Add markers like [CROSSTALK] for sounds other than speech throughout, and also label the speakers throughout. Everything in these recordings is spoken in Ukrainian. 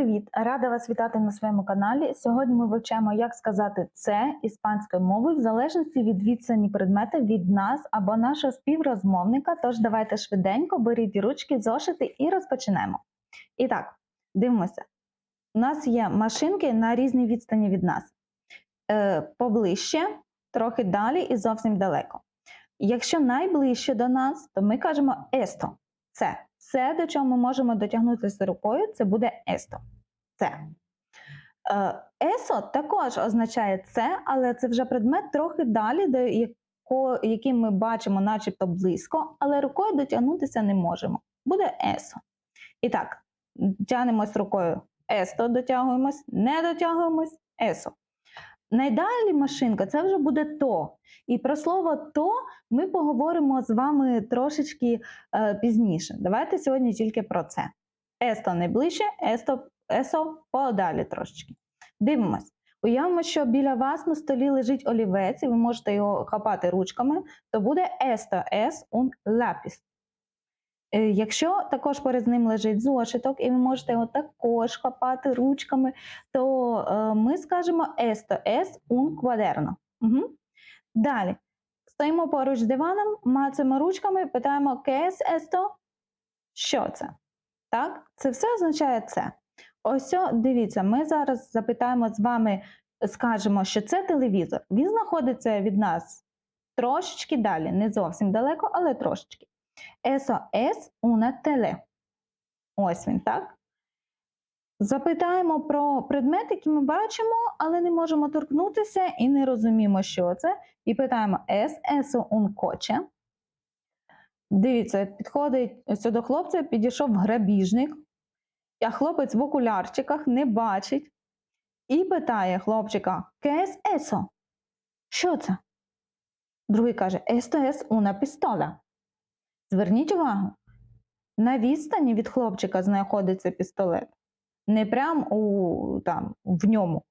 Speaker 1: привіт! Рада вас вітати на своєму каналі. Сьогодні ми вивчаємо, як сказати це іспанською мовою в залежності від відстані предмета від нас або нашого співрозмовника. Тож давайте швиденько беріть ручки, зошити і розпочнемо. І так, дивимося. У нас є машинки на різній відстані від нас. Е, поближче, трохи далі і зовсім далеко. Якщо найближче до нас, то ми кажемо есто. Це. Все, до чого ми можемо дотягнутися рукою, це буде есто. Це. Е, Есо також означає це, але це вже предмет трохи далі, до яко, який ми бачимо, начебто близько, але рукою дотягнутися не можемо. Буде есо. І так, тягнемось рукою есто, дотягуємось, не дотягуємось есо. Найдалі машинка це вже буде то. І про слово то ми поговоримо з вами трошечки е, пізніше. Давайте сьогодні тільки про це. Есто найближче, есто, есо подалі трошечки. Дивимось. Уявимо, що біля вас на столі лежить олівець, і ви можете його хапати ручками, то буде есто ес un lápiz. Е, Якщо також перед ним лежить зошиток, і ви можете його також хапати ручками, то е, ми скажемо есто ес un cuaderno. Угу. Далі. Стоїмо поруч з диваном, мацаємо ручками, питаємо «Qué es esto?» Що це? Так? Це все означає це. Ось, дивіться, ми зараз запитаємо з вами, скажемо, що це телевізор. Він знаходиться від нас трошечки далі, не зовсім далеко, але трошечки. Eso es una tele. Ось він, так? Запитаємо про предмет, який ми бачимо, але не можемо торкнутися і не розуміємо, що це. І питаємо es eso un coche? Дивіться, підходить до хлопця, підійшов грабіжник, а хлопець в окулярчиках не бачить. І питає хлопчика: ¿Qué es eso? Що це? Другий каже: Esto es una pistola. Зверніть увагу, на відстані від хлопчика знаходиться пістолет, не прям у, там, в ньому.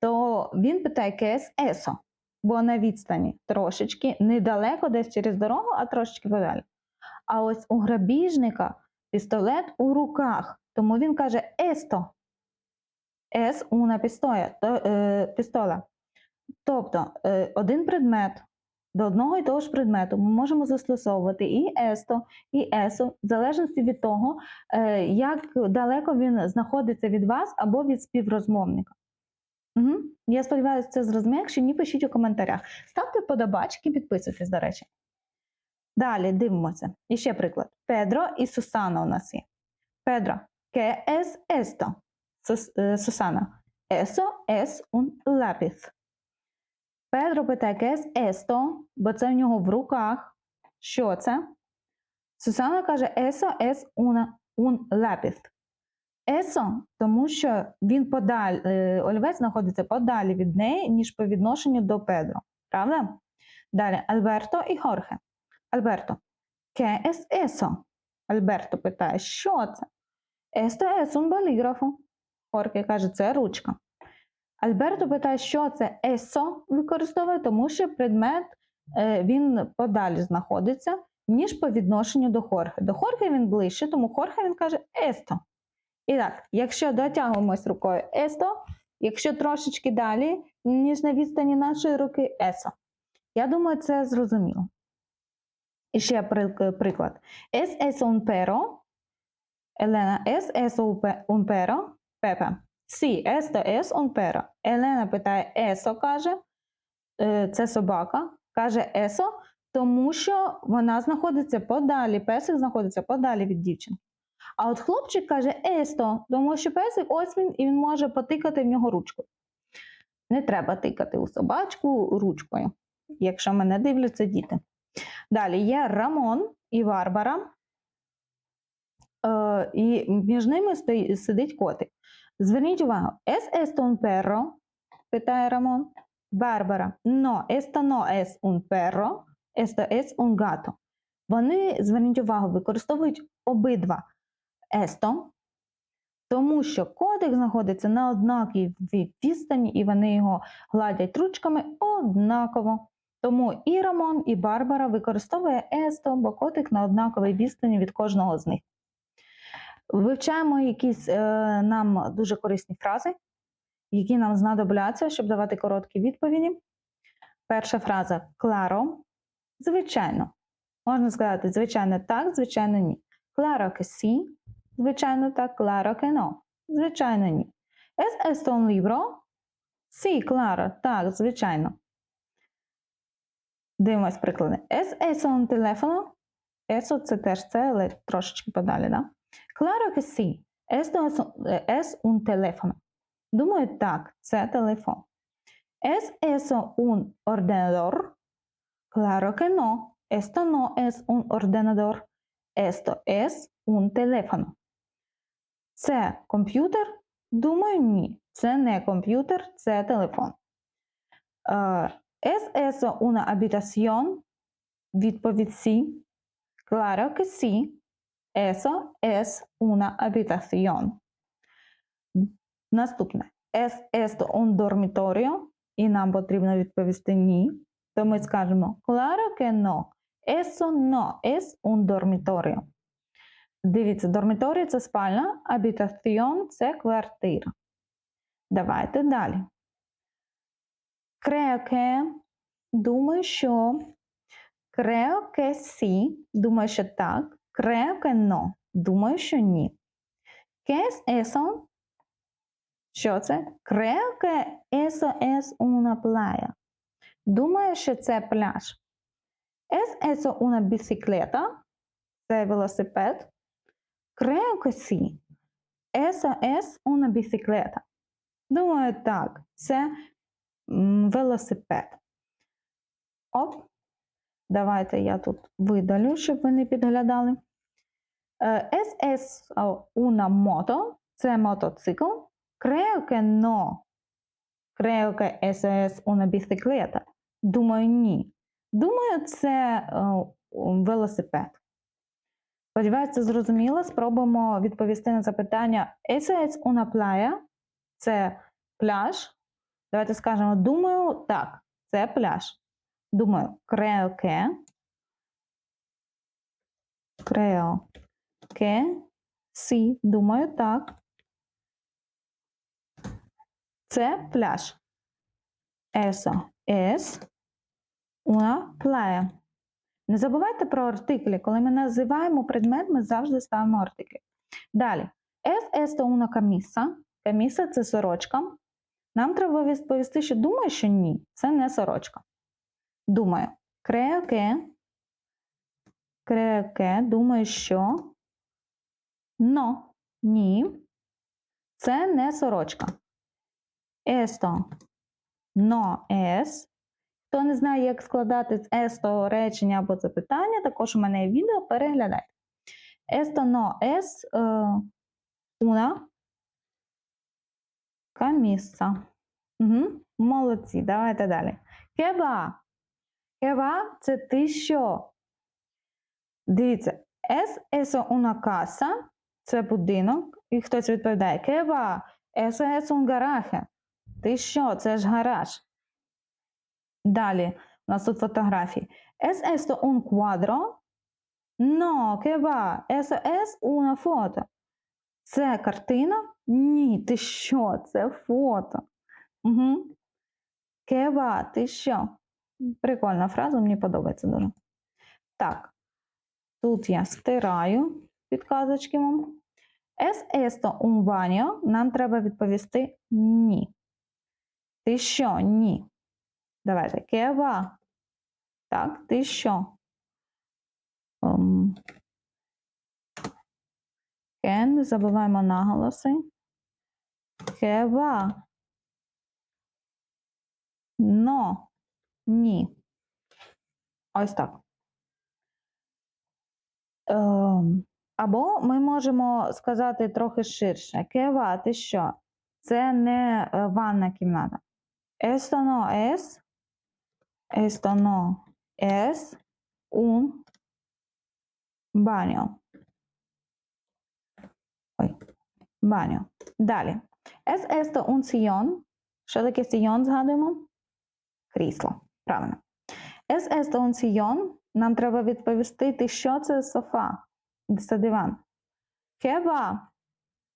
Speaker 1: То він питає «Кес есо, бо на відстані трошечки недалеко, десь через дорогу, а трошечки подалі. А ось у грабіжника пістолет у руках, тому він каже есто. Ес уна пістоя, то, е, пістола. Тобто е, один предмет до одного і того ж предмету ми можемо застосовувати і есто, і есо, в залежності від того, е, як далеко він знаходиться від вас або від співрозмовника. Угу. Я сподіваюся, це зрозуміло. Якщо ні, пишіть у коментарях. Ставте вподобачки, підписуйтесь, до речі. Далі дивимося. І ще приклад. Педро і Сусана у нас є. Педро, ¿qué es esto? Сусана. Eso es un lápiz. Педро питає «Кес есто», бо це в нього в руках. Що це? Сусана каже «Есо ес уна un lápiz». Есо, тому що він подаль, е, олівець знаходиться подалі від неї, ніж по відношенню до Педро. Правда? Далі Альберто і Хорхе. Альберто. «Ке ес есо?» Альберто питає, що це? «Есто ес un bolígrafo». Хорхе каже, це ручка. Альберто питає, що це есо використовує, тому що предмет е, він подалі знаходиться, ніж по відношенню до Хорхе. До Хорхе він ближче, тому Хорхе він каже есто. І так, якщо дотягуємось рукою есто, якщо трошечки далі, ніж на відстані нашої руки есо. Я думаю, це зрозуміло. І ще приклад. Es eso un perro? Елена, es eso un perro? Пепе. Сі, есто ес он пера. Елена питає есо, каже, «Е, це собака, каже есо, тому що вона знаходиться подалі, песик знаходиться подалі від дівчинки. А от хлопчик каже есто, тому що песик ось він і він може потикати в нього ручкою. Не треба тикати у собачку ручкою, якщо мене дивляться діти. Далі є Рамон і Варбара, е, і між ними сидить котик. Зверніть увагу, ¿es esto un perro? питає Рамон. Барбара. No, esto no es un perro, esto es un gato. Вони, зверніть увагу, використовують обидва есто, тому що котик знаходиться на однаковій відстані, і вони його гладять ручками однаково. Тому і Рамон, і Барбара використовує есто, бо котик на однаковій відстані від кожного з них. Вивчаємо якісь е, нам дуже корисні фрази, які нам знадобляться, щоб давати короткі відповіді. Перша фраза кларо. Звичайно. Можна сказати, звичайно, так, звичайно, ні. Claro que sí. Звичайно, так, claro que no. Звичайно, ні. Es esto un libro? Sí, claro, так, звичайно. Дивимось приклади. Es eso un teléfono? Eso це теж це, але трошечки подалі, да? Claro que sí. Esto es, un teléfono. Думаю, так, це телефон. Es eso un ordenador? Claro que no. Esto no es un ordenador. Esto es un teléfono. Це комп'ютер? Думаю, ні. Це не комп'ютер, це телефон. Е, ¿Es eso una habitación? Відповідь sí. Claro que sí. Eso es una habitación. Наступне. ¿Es esto un dormitorio? І нам потрібно відповісти ні. То ми скажемо Claro que no. Eso no es un dormitorio. Дивіться, dormitorio – це спальня, habitación – це квартира. Давайте далі. Creo que, думаю, що. Creo que sí, думаю, що так. Creo que no, думаю, що ні. ¿Qué es eso? Що це? Creo que eso es una playa. Думаю, що це пляж. ¿Es eso una bicicleta? Це велосипед. Creo que sí. Eso es una bicicleta. Думаю, так, це велосипед. Оп. Давайте я тут видалю, щоб ви не підглядали. Es una moto? Це мотоцикл. Creo que no. Creo que eso es una bicicleta. Думаю, ні. Думаю, це е, велосипед. Сподіваюся, зрозуміло. Спробуємо відповісти на запитання. Eso es una playa? Це пляж. Давайте скажемо, думаю, так, це пляж. Думаю, creo que. Creo que. Sí, думаю, так. Це пляж. Eso es una playa. Не забувайте про артиклі. Коли ми називаємо предмет, ми завжди ставимо артиклі. Далі. Es esto una camisa? Camisa – це сорочка. Нам треба відповісти, що думаю, що ні. Це не сорочка. Думаю. Creo que. Думаю, що. No. Ні. Це не сорочка. Esto no es. Хто не знає, як складати з esto речення або запитання, також у мене є відео, переглядайте. Esto no es е, una camisa. Угу. Молодці, давайте далі. Кеба. Кеба це ти що? Дивіться, es eso una casa, це будинок, і хтось відповідає: eso es un. Ти що? Це ж гараж. Далі у нас тут фотографії. Es esto un cuadro? No, que va? Una foto. Це картина? Ні, ти що? Це фото. Угу. Que? Ти що? Прикольна фраза, мені подобається дуже. Так. Тут я стираю підказочки вам. Es esto un baño? Нам треба відповісти ні. Ти що? Ні. Давайте. Кева. Так, ти що? Um, ке, не забуваємо наголоси. Кева. Но. Ні. Ось так. Ем, або ми можемо сказати трохи ширше. Кева, ти що? Це не е, ванна кімната. Es Esto no es un baño. Ой, baño. Далі. Es esto un sillón? Що таке сійон згадуємо? Крісло. Правильно. Es esto un sillón? Нам треба відповісти, що це софа. Це диван. Кеба.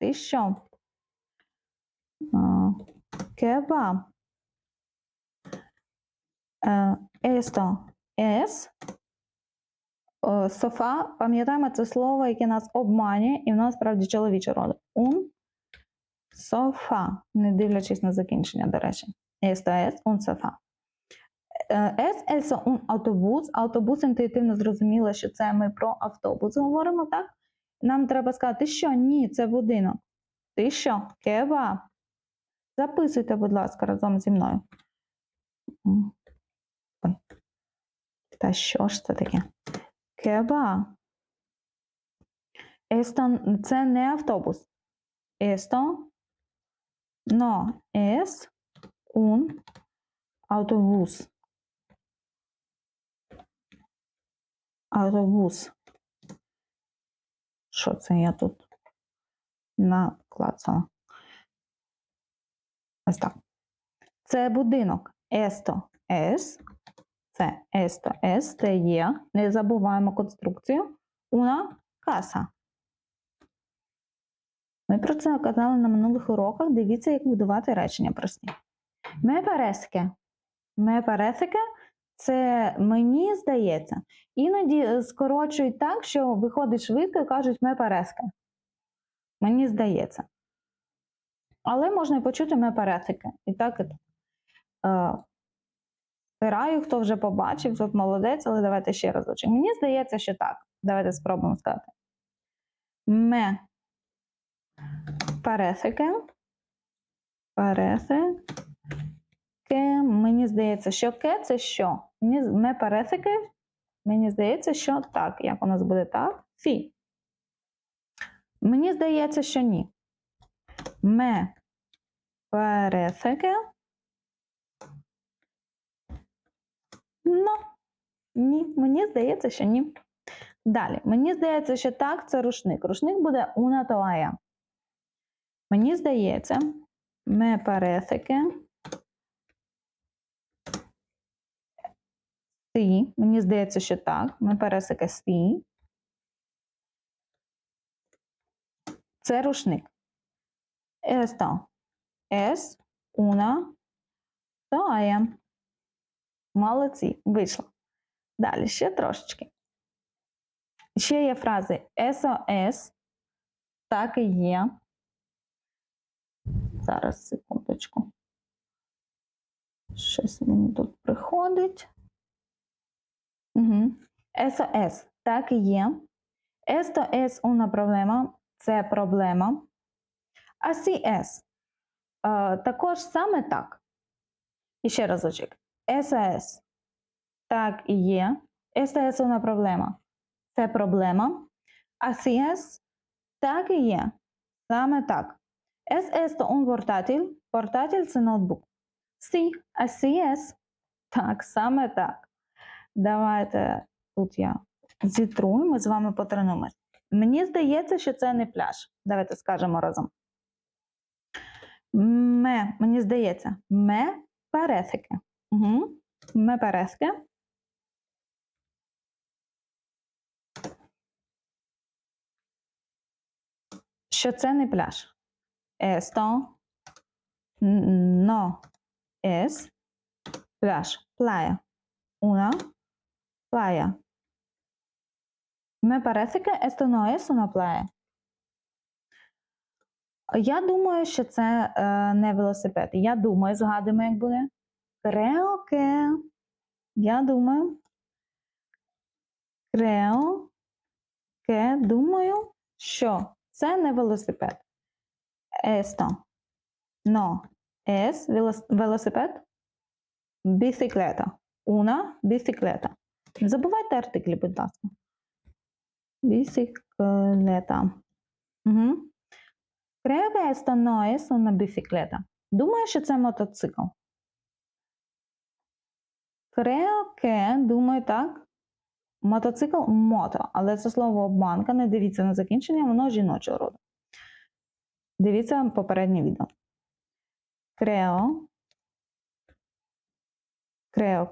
Speaker 1: Ти що? А, Е, Есто. Ес. Софа. Пам'ятаємо це слово, яке нас обманює, і воно справді чоловіче роду. Un софа. Не дивлячись на закінчення, до речі. Есто ес, un софа. Ес, есо, un автобус. Автобус інтуїтивно зрозуміло, що це ми про автобус говоримо, так? Нам треба сказати, ти що? Ні, це будинок. Ти що? Кеба. Записуйте, будь ласка, разом зі мною. Та що ж це таке? Кеба. Есто, це не автобус. Есто, но es un автобус. Автобус. Що це я тут наклацала? Ось так. Це будинок. Есто С. Це есто С. Це є. Не забуваємо конструкцію. Una casa. Ми про це казали на минулих уроках. Дивіться, як будувати речення прості. Que. Me parece que – це мені здається. Іноді е, скорочують так, що виходить швидко і кажуть me parece. Мені здається. Але можна і почути parece que. І так, і так. Спираю, хто вже побачив, тут молодець, але давайте ще разочок. Мені здається, що так. Давайте спробуємо сказати. Parece que. Parece. Мені здається, що ке це що? З- me. Мені здається, що так. Як у нас буде так? Фі. Мені здається, що ні. Parece que. Ну, ні, мені здається, що ні. Далі, мені здається, що так, це рушник. Рушник буде una toalla. Мені здається, me parece Сі. Мені здається, що так. Parece que сі. Це рушник. Esto es una toalla. Молодці, вийшло. Далі ще трошечки. Ще є фрази SOS, так і є. Зараз, секундочку. Щось мені тут приходить. Угу. SOS, так і є. Esto es una problema, це проблема. А CS е, також саме так. І ще разочок. САС. Так і є. САС una проблема. Це проблема. А CS так і є. Саме так. SS то un portátil. Portátil – це ноутбук. C, а CS так, саме так. Давайте тут я зітру, і ми з вами потренуємось. Мені здається, що це не пляж. Давайте скажемо разом. Ме, мені здається, ме паресики. Угу. Parece que. Що це не пляж. Esto no es пляж. Playa. Una playa. Me parece que esto no es una playa. Я думаю, що це е, не велосипед. Я думаю, згадуємо, як буде. Creo que. Я думаю. Creo que. Думаю, що це не велосипед. Esto no es велосипед. Bicicleta. Una bicicleta. Не забувайте артиклі, будь ласка. Bicicleta. Угу. Esto no es una. Думаю, що це мотоцикл. Que, думаю, так. Мотоцикл мото, але це слово обманка. Не дивіться на закінчення, воно жіночого роду. Дивіться попереднє відео. Creo. Creo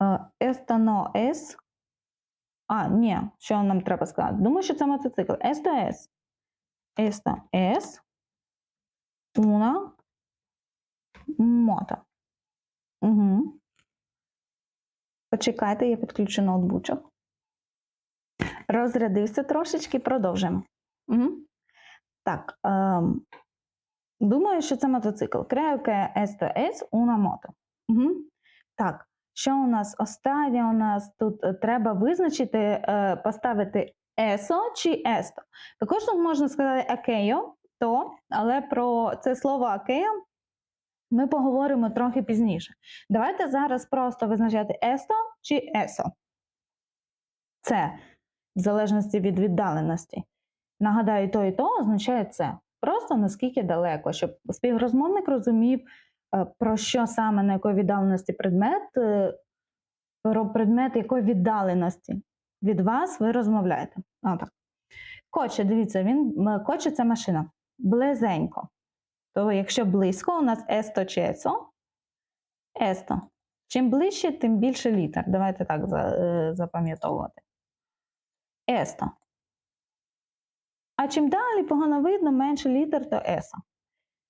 Speaker 1: que. е, Esto А, ні, що нам треба сказати? Думаю, що це мотоцикл. Esto es. Esto es una moto. Угу. Почекайте, я підключу ноутбучок. Розрядився трошечки, продовжимо. Угу. Так. Ем, думаю, що це мотоцикл. Creo que esto es una. Угу. Так. Що у нас останнє? У нас тут е, треба визначити, е, поставити eso чи esto. Також тут можна сказати aquello, то, але про це слово aquello ми поговоримо трохи пізніше. Давайте зараз просто визначати esto чи eso. Це в залежності від віддаленості. Нагадаю, то і то означає це. Просто наскільки далеко, щоб співрозмовник розумів, про що саме на якої віддаленості предмет, е, про предмет якої віддаленості від вас ви розмовляєте. Отак. Коче, дивіться, він коче це машина. Близенько. То якщо близько, у нас есто чи есо. Есто. Чим ближче, тим більше літер. Давайте так е, запам'ятовувати. Есто. А чим далі погано видно, менше літер, то есо.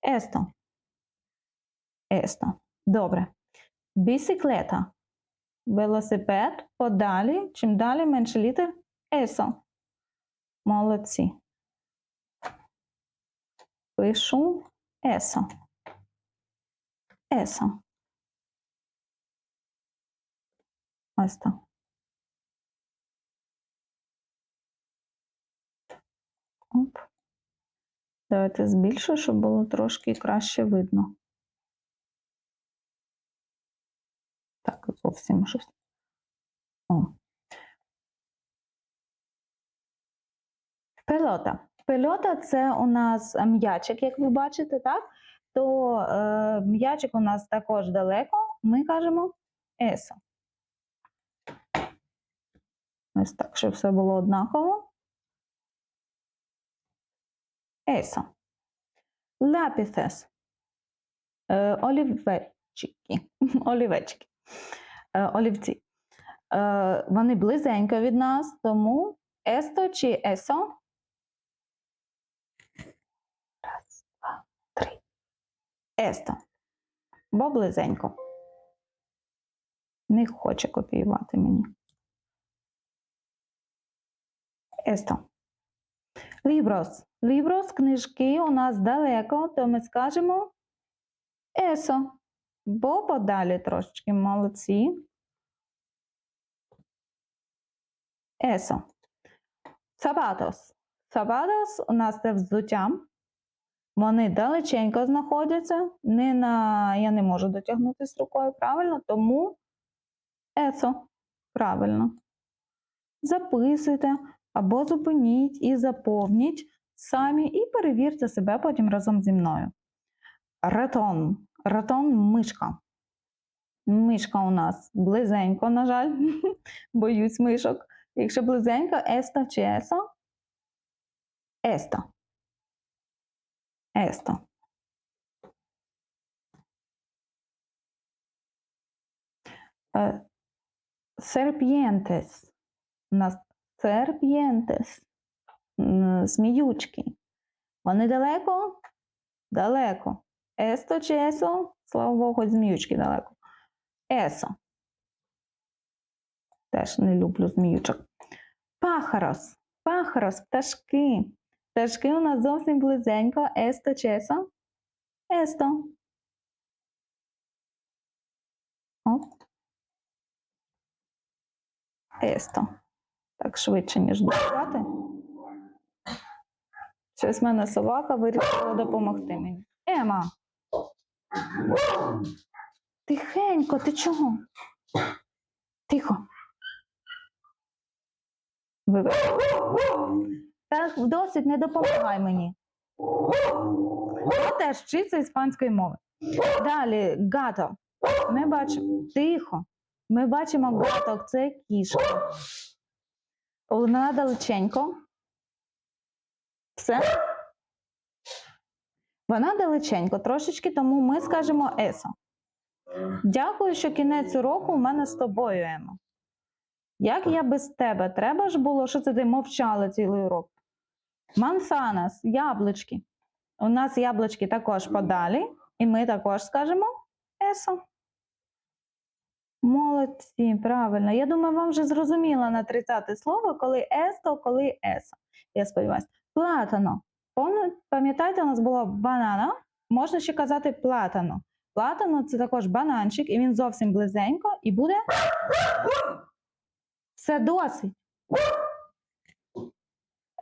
Speaker 1: Есто. Есто. Добре. Бісиклета. Велосипед подалі. Чим далі менше літер есо. Молодці. Пишу есо. Есо. Ось так. Оп. Давайте збільшу, щоб було трошки краще видно. Так, зовсім щось. О. Пельота. Пельота це у нас е, м'ячик, як ви бачите, так? То е, м'ячик у нас також далеко. Ми кажемо есо. Ось так, щоб все було однаково. Есо. Ляпіфес. Е, олівечки. [LAUGHS] Е, олівці. Е, вони близенько від нас, тому есто чи есо. Раз, два, три. Есто. Бо близенько. Не хоче копіювати мені. Есто. Ліброс. Ліброс, книжки у нас далеко, то ми скажемо есо. Бо подалі трошечки молодці. Есо. Сабатос. Сабатос у нас це взуття. Вони далеченько знаходяться. Не на... Я не можу дотягнутися рукою, правильно? Тому есо. Правильно. Записуйте або зупиніть і заповніть самі, і перевірте себе потім разом зі мною. Ратон. Ратон мишка. Мишка у нас близенько, на жаль. [LAUGHS] Боюсь мишок. Якщо близенько, есто чи есо? Есто. Есто. Е, Серп'єнтес. У нас серп'єнтес. Зміючки. Вони далеко? Далеко. Есто чи есо? Слава Богу, зміючки далеко. Есо. Теж не люблю зміючок. Пахарос. Пахарос, пташки. Пташки у нас зовсім близенько. Есто чи есо? Есто. Есто. Так швидше, ніж друкувати. Щось в мене собака вирішила допомогти мені. Ема. Тихенько, ти чого? Тихо. Так, досить, не допомагай мені. Я теж вчиться іспанської мови. Далі, гато. Ми бачимо. Тихо. Ми бачимо гаток, це кішка. Вона далеченько. Все? Вона далеченько трошечки, тому ми скажемо есо. Дякую, що кінець уроку у мене з тобою, Емо. Як я без тебе? Треба ж було, що це ти мовчала цілий урок? Мансанас, яблучки. У нас яблучки також подалі, і ми також скажемо есо. Молодці, правильно. Я думаю, вам вже зрозуміло на 30 слово, коли есто, коли есо. Я сподіваюся. Платано. Пам'ятаєте, у нас було банана, можна ще казати платано. Платано це також бананчик, і він зовсім близенько, і буде. Все досить.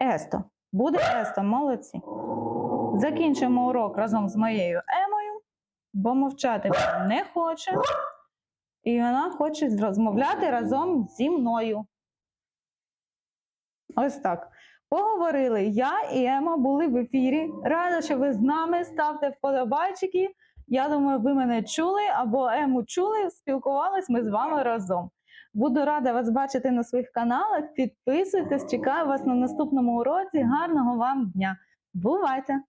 Speaker 1: Есто. Буде есто, молодці. Закінчимо урок разом з моєю Емою, бо мовчати не хоче. І вона хоче розмовляти разом зі мною. Ось так. Поговорили. Я і Ема були в ефірі. Рада, що ви з нами. Ставте вподобайчики. Я думаю, ви мене чули або Ему чули. Спілкувались ми з вами разом. Буду рада вас бачити на своїх каналах. Підписуйтесь, чекаю вас на наступному уроці. Гарного вам дня! Бувайте!